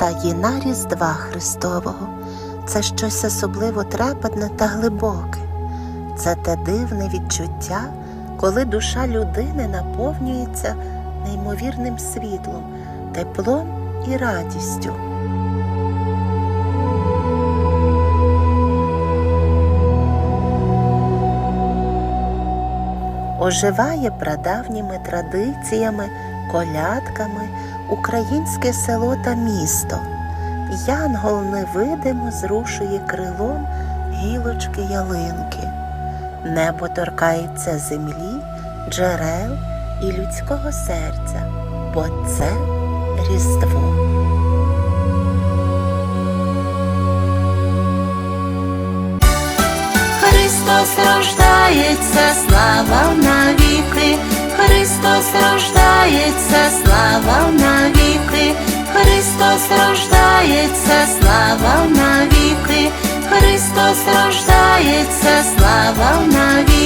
Таїна Різдва Христового це щось особливо трепетне та глибоке. Це те дивне відчуття, коли душа людини наповнюється неймовірним світлом, теплом і радістю. Оживає прадавніми традиціями, колядками українське село та місто. Янгол невидимо зрушує крилом гілочки ялинки. Небо торкається землі, джерел і людського серця, бо це Різдво. Христос рождається, слава навіки, Христос рождається, рождається, слава навіки, Христос рождається, слава навіки.